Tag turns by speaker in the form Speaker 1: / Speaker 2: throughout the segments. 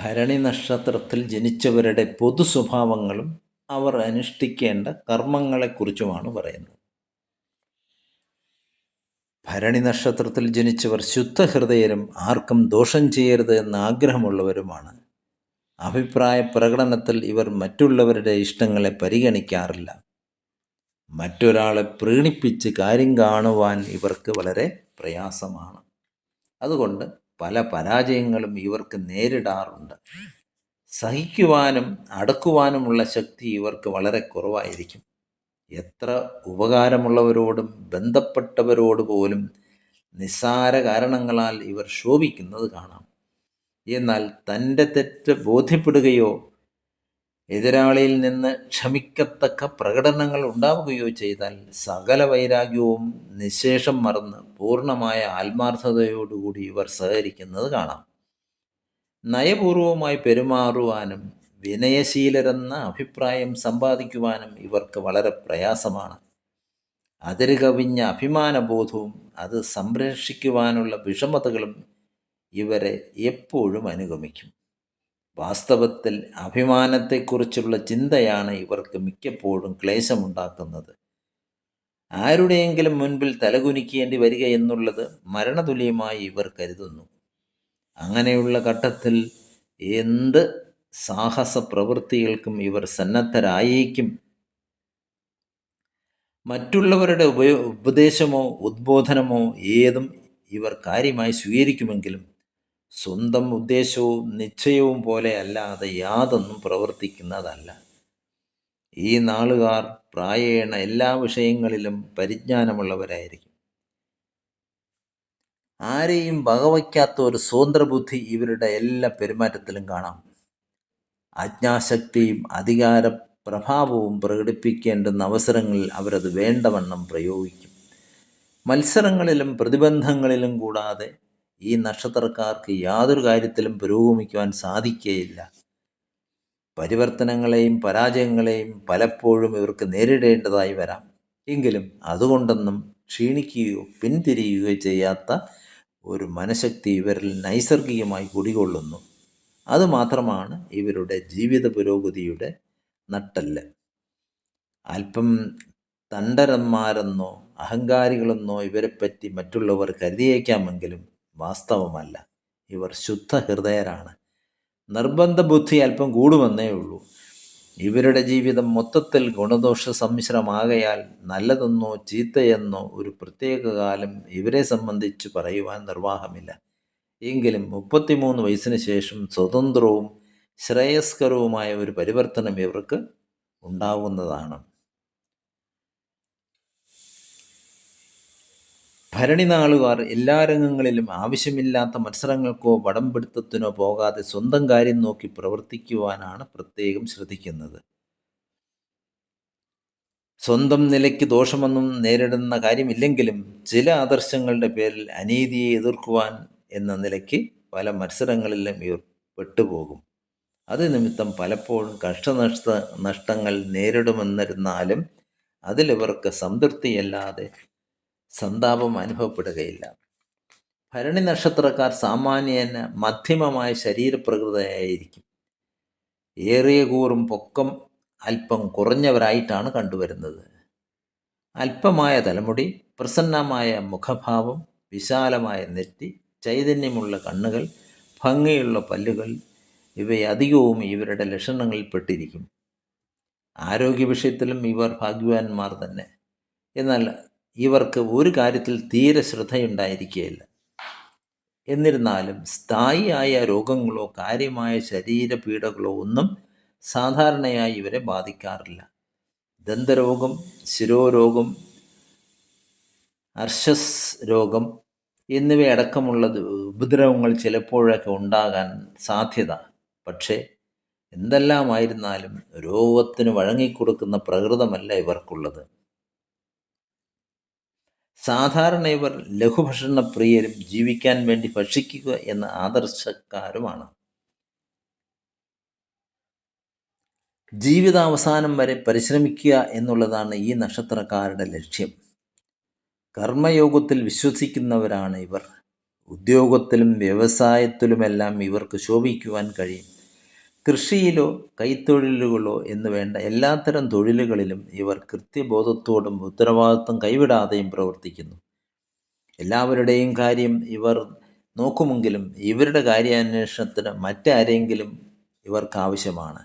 Speaker 1: ഭരണി നക്ഷത്രത്തിൽ ജനിച്ചവരുടെ പൊതു സ്വഭാവങ്ങളും അവർ അനുഷ്ഠിക്കേണ്ട കർമ്മങ്ങളെക്കുറിച്ചുമാണ് പറയുന്നത്. ഭരണി നക്ഷത്രത്തിൽ ജനിച്ചവർ ശുദ്ധഹൃദയരും ആർക്കും ദോഷം ചെയ്യരുത് എന്ന ആഗ്രഹമുള്ളവരുമാണ്. അഭിപ്രായ പ്രകടനത്തിൽ ഇവർ മറ്റുള്ളവരുടെ ഇഷ്ടങ്ങളെ പരിഗണിക്കാറില്ല. മറ്റൊരാളെ പ്രീണിപ്പിച്ച് കാര്യം കാണുവാൻ ഇവർക്ക് വളരെ പ്രയാസമാണ്. അതുകൊണ്ട് പല പരാജയങ്ങളും ഇവർക്ക് നേരിടാറുണ്ട്. സഹിക്കുവാനും അടക്കുവാനുമുള്ള ശക്തി ഇവർക്ക് വളരെ കുറവായിരിക്കും. എത്ര ഉപകാരമുള്ളവരോടും ബന്ധപ്പെട്ടവരോട് പോലും നിസ്സാര കാരണങ്ങളാൽ ഇവർ ശോഭിക്കുന്നത് കാണാം. എന്നാൽ തന്റെ തെറ്റ് ബോധ്യപ്പെടുകയോ എതിരാളിയിൽ നിന്ന് ക്ഷമിക്കത്തക്ക പ്രകടനങ്ങൾ ഉണ്ടാവുകയോ ചെയ്താൽ സകല വൈരാഗ്യവും നിശേഷം മറന്ന് പൂർണമായ ആത്മാർത്ഥതയോടുകൂടി ഇവർ സഹകരിക്കുന്നത് കാണാം. നയപൂർവമായി പെരുമാറുവാനും വിനയശീലരെന്ന അഭിപ്രായം സമ്പാദിക്കുവാനും ഇവർക്ക് വളരെ പ്രയാസമാണ്. അതിര് കവിഞ്ഞ അഭിമാനബോധവും അത് സംരക്ഷിക്കുവാനുള്ള വിഷമതകളും ഇവരെ എപ്പോഴും അനുഗമിക്കും. വാസ്തവത്തിൽ അഭിമാനത്തെക്കുറിച്ചുള്ള ചിന്തയാണ് ഇവർക്ക് മിക്കപ്പോഴും ക്ലേശമുണ്ടാക്കുന്നത്. ആരുടെയെങ്കിലും മുൻപിൽ തലകുനിക്കേണ്ടി വരിക എന്നുള്ളത് മരണതുല്യമായി ഇവർ കരുതുന്നു. അങ്ങനെയുള്ള ഘട്ടത്തിൽ എന്ത് സാഹസ പ്രവൃത്തികൾക്കും ഇവർ സന്നദ്ധരായേക്കും. മറ്റുള്ളവരുടെ ഉപയോ ഉപദേശമോ ഉദ്ബോധനമോ ഏതും ഇവർ കാര്യമായി സ്വീകരിക്കുമെങ്കിലും സ്വന്തം ഉദ്ദേശവും നിശ്ചയവും പോലെ അല്ലാതെ യാതൊന്നും പ്രവർത്തിക്കുന്നതല്ല. ഈ നാളുകാർ പ്രായേണ എല്ലാ വിഷയങ്ങളിലും പരിജ്ഞാനമുള്ളവരായിരിക്കും. ആരെയും വകവയ്ക്കാത്ത ഒരു സ്വതന്ത്രബുദ്ധി ഇവരുടെ എല്ലാ പെരുമാറ്റത്തിലും കാണാം. ആജ്ഞാശക്തിയും അധികാര പ്രഭാവവും പ്രകടിപ്പിക്കേണ്ടുന്ന അവസരങ്ങളിൽ അവരത് വേണ്ടവണ്ണം പ്രയോഗിക്കും. മത്സരങ്ങളിലും പ്രതിബന്ധങ്ങളിലും കൂടാതെ ഈ നക്ഷത്രക്കാർക്ക് യാതൊരു കാര്യത്തിലും പുരോഗമിക്കുവാൻ സാധിക്കുകയില്ല പരിവർത്തനങ്ങളെയും പരാജയങ്ങളെയും പലപ്പോഴും ഇവർക്ക് നേരിടേണ്ടതായി വരാം. എങ്കിലും അതുകൊണ്ടൊന്നും ക്ഷീണിക്കുകയോ പിന്തിരിയുകയോ ചെയ്യാത്ത ഒരു മനഃശക്തി ഇവരിൽ നൈസർഗികമായി കുടികൊള്ളുന്നു. അതുമാത്രമാണ് ഇവരുടെ ജീവിത പുരോഗതിയുടെ നട്ടൽ അല്പം തണ്ടരന്മാരെന്നോ അഹങ്കാരികളെന്നോ ഇവരെപ്പറ്റി മറ്റുള്ളവർ കരുതിയേക്കാമെങ്കിലും വാസ്തവമല്ല. ഇവർ ശുദ്ധ ഹൃദയരാണ് നിർബന്ധ ബുദ്ധി അല്പം കൂടുമെന്നേ ഉള്ളൂ. ഇവരുടെ ജീവിതം മൊത്തത്തിൽ ഗുണദോഷ സമ്മിശ്രമാകയാൽ നല്ലതെന്നോ ചീത്തയെന്നോ ഒരു പ്രത്യേക കാലം ഇവരെ സംബന്ധിച്ച് പറയുവാൻ നിർവാഹമില്ല. എങ്കിലും മുപ്പത്തിമൂന്ന് വയസ്സിന് ശേഷം സ്വതന്ത്രവും ശ്രേയസ്കരവുമായ ഒരു പരിവർത്തനം ഇവർക്ക് ഉണ്ടാവുന്നതാണ്. ഭരണിനാളുകാർ എല്ലാ രംഗങ്ങളിലും ആവശ്യമില്ലാത്ത മത്സരങ്ങൾക്കോ വടംപിടുത്തത്തിനോ പോകാതെ സ്വന്തം കാര്യം നോക്കി പ്രവർത്തിക്കുവാനാണ് പ്രത്യേകം ശ്രദ്ധിക്കുന്നത്. സ്വന്തം നിലയ്ക്ക് ദോഷമൊന്നും നേരിടുന്ന കാര്യമില്ലെങ്കിലും ചില ആദർശങ്ങളുടെ പേരിൽ അനീതിയെ എതിർക്കുവാൻ എന്ന നിലയ്ക്ക് പല മത്സരങ്ങളിലും ഇവർ പെട്ടുപോകും. അത് നിമിത്തം പലപ്പോഴും കഷ്ടനഷ്ട നഷ്ടങ്ങൾ നേരിടുമെന്നിരുന്നാലും അതിലിവർക്ക് സംതൃപ്തിയല്ലാതെ സന്താപം അനുഭവപ്പെടുകയില്ല. ഭരണി നക്ഷത്രക്കാർ സാമാന്യേന മധ്യമമായ ശരീരപ്രകൃതയായിരിക്കും. ഏറിയ കൂറും പൊക്കം അല്പം കുറഞ്ഞവരായിട്ടാണ് കണ്ടുവരുന്നത്. അല്പമായ തലമുടി പ്രസന്നമായ മുഖഭാവം വിശാലമായ നെറ്റി ചൈതന്യമുള്ള കണ്ണുകൾ ഭംഗിയുള്ള പല്ലുകൾ ഇവയധികവും ഇവരുടെ ലക്ഷണങ്ങളിൽപ്പെട്ടിരിക്കും ആരോഗ്യ വിഷയത്തിലും ഇവർ ഭാഗ്യവാന്മാർ തന്നെ. എന്നാൽ ഇവർക്ക് ഒരു കാര്യത്തിൽ തീരെ ശ്രദ്ധയുണ്ടായിരിക്കുകയില്ല. എന്നിരുന്നാലും സ്ഥായിയായ രോഗങ്ങളോ കാര്യമായ ശരീരപീഡകളോ ഒന്നും സാധാരണയായി ഇവരെ ബാധിക്കാറില്ല. ദന്തരോഗം ശിരോരോഗം അർഷസ് രോഗം എന്നിവയടക്കമുള്ള ഉപദ്രവങ്ങൾ ചിലപ്പോഴൊക്കെ ഉണ്ടാകാൻ സാധ്യത. പക്ഷേ എന്തെല്ലാമായിരുന്നാലും രോഗത്തിന് വഴങ്ങിക്കൊടുക്കുന്ന പ്രകൃതമല്ല ഇവർക്കുള്ളത്. സാധാരണ ഇവർ ലഘുഭക്ഷണ പ്രിയരും ജീവിക്കാൻ വേണ്ടി ഭക്ഷിക്കുക എന്ന ആദർശക്കാരുമാണ്. ജീവിതാവസാനം വരെ പരിശ്രമിക്കുക എന്നുള്ളതാണ് ഈ നക്ഷത്രക്കാരുടെ ലക്ഷ്യം. കർമ്മയോഗത്തിൽ വിശ്വസിക്കുന്നവരാണ് ഇവർ. ഉദ്യോഗത്തിലും വ്യവസായത്തിലുമെല്ലാം ഇവർക്ക് ശോഭിക്കുവാൻ കഴിയും. കൃഷിയിലോ കൈത്തൊഴിലുകളോ എന്ന് വേണ്ട എല്ലാത്തരം തൊഴിലുകളിലും ഇവർ കൃത്യബോധത്തോടും ഉത്തരവാദിത്വം കൈവിടാതെയും പ്രവർത്തിക്കുന്നു. എല്ലാവരുടെയും കാര്യം ഇവർ നോക്കുമെങ്കിലും ഇവരുടെ കാര്യാന്വേഷണത്തിന് മറ്റാരെങ്കിലും ഇവർക്ക് ആവശ്യമാണ്.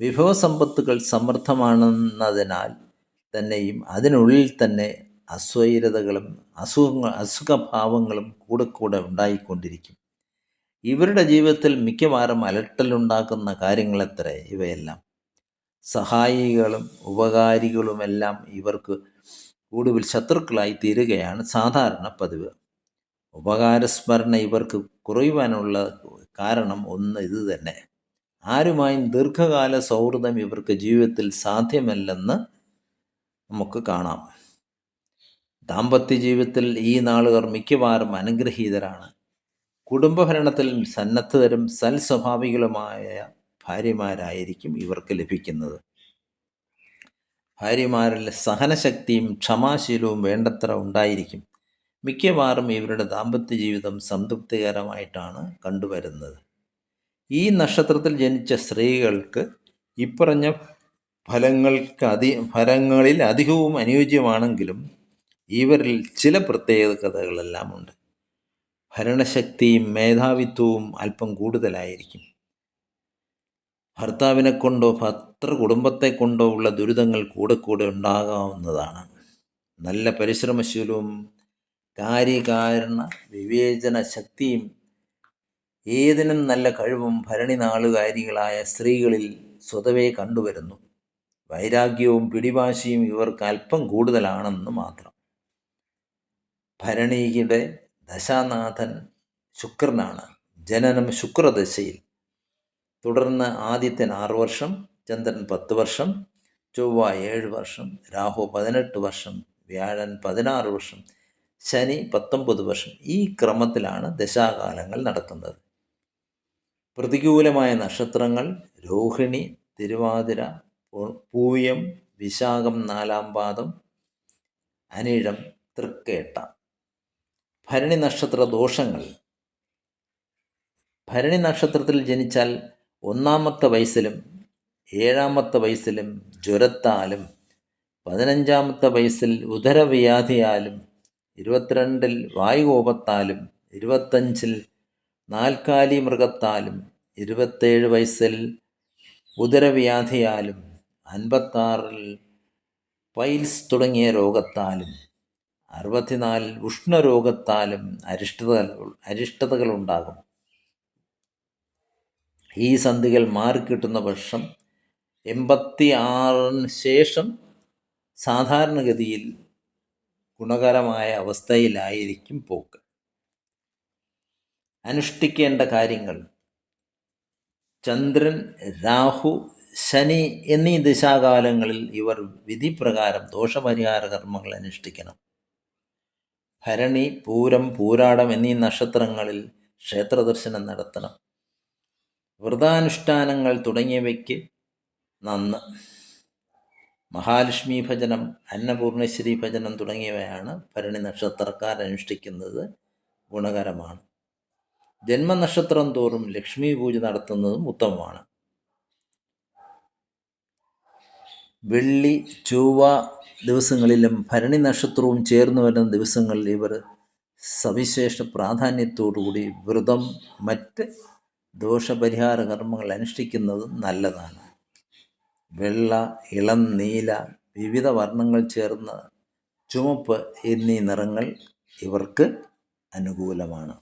Speaker 1: വിഭവസമ്പത്തുകൾ സമൃദ്ധമാണെന്നതിനാൽ തന്നെയും അതിനുള്ളിൽ തന്നെ അസ്വൈരതകളും അസുഖങ്ങൾ അസുഖഭാവങ്ങളും കൂടെ കൂടെ ഉണ്ടായിക്കൊണ്ടിരിക്കും. ഇവരുടെ ജീവിതത്തിൽ മിക്കവാറും അലട്ടലുണ്ടാക്കുന്ന കാര്യങ്ങളെത്ര? ഇവയെല്ലാം. സഹായികളും ഉപകാരികളുമെല്ലാം ഇവർക്ക് കൂടുതൽ ശത്രുക്കളായി തീരുകയാണ് സാധാരണ പതിവ്. ഉപകാരസ്മരണ ഇവർക്ക് കുറയുവാനുള്ള കാരണം ഒന്ന് ഇത് തന്നെ. ആരുമായും ദീർഘകാല സൗഹൃദം ഇവർക്ക് ജീവിതത്തിൽ സാധ്യമല്ലെന്ന് നമുക്ക് കാണാം. ദാമ്പത്യ ജീവിതത്തിൽ ഈ നാളുകാർ മിക്കവാറും അനുഗ്രഹീതരാണ്. കുടുംബഭരണത്തിൽ സന്നദ്ധരും സൽസ്വഭാവികളുമായ ഭാര്യമാരായിരിക്കും ഇവർക്ക് ലഭിക്കുന്നത്. ഭാര്യമാരിൽ സഹനശക്തിയും ക്ഷമാശീലവും വേണ്ടത്ര ഉണ്ടായിരിക്കും. മിക്കവാറും ഇവരുടെ ദാമ്പത്യ ജീവിതം സംതൃപ്തികരമായിട്ടാണ് കണ്ടുവരുന്നത്. ഈ നക്ഷത്രത്തിൽ ജനിച്ച സ്ത്രീകൾക്ക് ഇപ്പറഞ്ഞ ഫലങ്ങൾക്ക് അധി ഫലങ്ങളിൽ അധികവും അനുയോജ്യമാണെങ്കിലും ഇവരിൽ ചില പ്രത്യേകതകളെല്ലാം ഉണ്ട്. ഭരണശക്തിയും മേധാവിത്വവും അല്പം കൂടുതലായിരിക്കും. ഭർത്താവിനെ കൊണ്ടോ ഭർത്തൃ കുടുംബത്തെ കൊണ്ടോ ഉള്ള ദുരിതങ്ങൾ കൂടെ കൂടെ ഉണ്ടാകാവുന്നതാണ്. നല്ല പരിശ്രമശീലവും കാര്യകാരണ വിവേചന ശക്തിയും ഏതിനും നല്ല കഴിവും ഭരണി നാളുകാരികളായ സ്ത്രീകളിൽ സ്വതവേ കണ്ടുവരുന്നു. വൈരാഗ്യവും പിടിവാശിയും ഇവർക്ക് അല്പം കൂടുതലാണെന്ന് മാത്രം. ഭരണിയുടെ ദശാനാഥൻ ശുക്രനാണ്. ജനനം ശുക്രദശയിൽ. തുടർന്ന് ആദിത്യൻ ആറ് വർഷം ചന്ദ്രൻ പത്ത് വർഷം ചൊവ്വ ഏഴ് വർഷം രാഹു പതിനെട്ട് വർഷം വ്യാഴൻ പതിനാറ് വർഷം ശനി പത്തൊമ്പത് വർഷം. ഈ ക്രമത്തിലാണ് ദശാകാലങ്ങൾ നടത്തുന്നത്. പ്രതികൂലമായ നക്ഷത്രങ്ങൾ രോഹിണി തിരുവാതിര പൂയം വിശാഖം നാലാം പാദം അനിഴം തൃക്കേട്ട. ഭരണി നക്ഷത്ര ദോഷങ്ങൾ. ഭരണി നക്ഷത്രത്തിൽ ജനിച്ചാൽ ഒന്നാമത്തെ വയസ്സിലും ഏഴാമത്തെ വയസ്സിലും ജ്വരത്താലും പതിനഞ്ചാമത്തെ വയസ്സിൽ ഉദരവ്യാധിയാലും ഇരുപത്തിരണ്ടിൽ വായുകോപത്താലും ഇരുപത്തഞ്ചിൽ നാൽക്കാലി മൃഗത്താലും ഇരുപത്തേഴ് വയസ്സിൽ ഉദരവ്യാധിയാലും അൻപത്താറിൽ പൈൽസ് തുടങ്ങിയ രോഗത്താലും. അറുപത്തിനാലിൽ ഉഷ്ണരോഗത്താലും അരിഷ്ടതകൾ അരിഷ്ടതകളുണ്ടാകും ഈ സന്ധികൾ മാറിക്കിട്ടുന്ന വർഷം എൺപത്തി ആറിന് ശേഷം സാധാരണഗതിയിൽ ഗുണകരമായ അവസ്ഥയിലായിരിക്കും പോക്ക്. അനുഷ്ഠിക്കേണ്ട കാര്യങ്ങൾ. ചന്ദ്രൻ രാഹു ശനി എന്നീ ദിശാകാലങ്ങളിൽ ഇവർ വിധിപ്രകാരം ദോഷപരിഹാര കർമ്മങ്ങൾ അനുഷ്ഠിക്കണം. ഭരണി പൂരം പൂരാടം എന്നീ നക്ഷത്രങ്ങളിൽ ക്ഷേത്രദർശനം നടത്തണം. വ്രതാനുഷ്ഠാനങ്ങൾ തുടങ്ങിയവയ്ക്ക് നന്ന്. മഹാലക്ഷ്മി ഭജനം അന്നപൂർണേശ്വരി ഭജനം തുടങ്ങിയവയാണ് ഭരണി നക്ഷത്രക്കാർ അനുഷ്ഠിക്കുന്നത് ഗുണകരമാണ്. ജന്മനക്ഷത്രം തോറും ലക്ഷ്മി പൂജ നടത്തുന്നതും ഉത്തമമാണ്. വെള്ളി ചൊവ്വ ദിവസങ്ങളിലും ഭരണി നക്ഷത്രവും ചേർന്ന് വരുന്ന ദിവസങ്ങളിൽ ഇവർ സവിശേഷ പ്രാധാന്യത്തോടുകൂടി വ്രതം മറ്റ് ദോഷപരിഹാര കർമ്മങ്ങൾ അനുഷ്ഠിക്കുന്നത് നല്ലതാണ്. വെള്ള ഇളം നീല വിവിധ വർണങ്ങൾ ചേർന്ന ചുവപ്പ് എന്നീ നിറങ്ങൾ ഇവർക്ക് അനുകൂലമാണ്.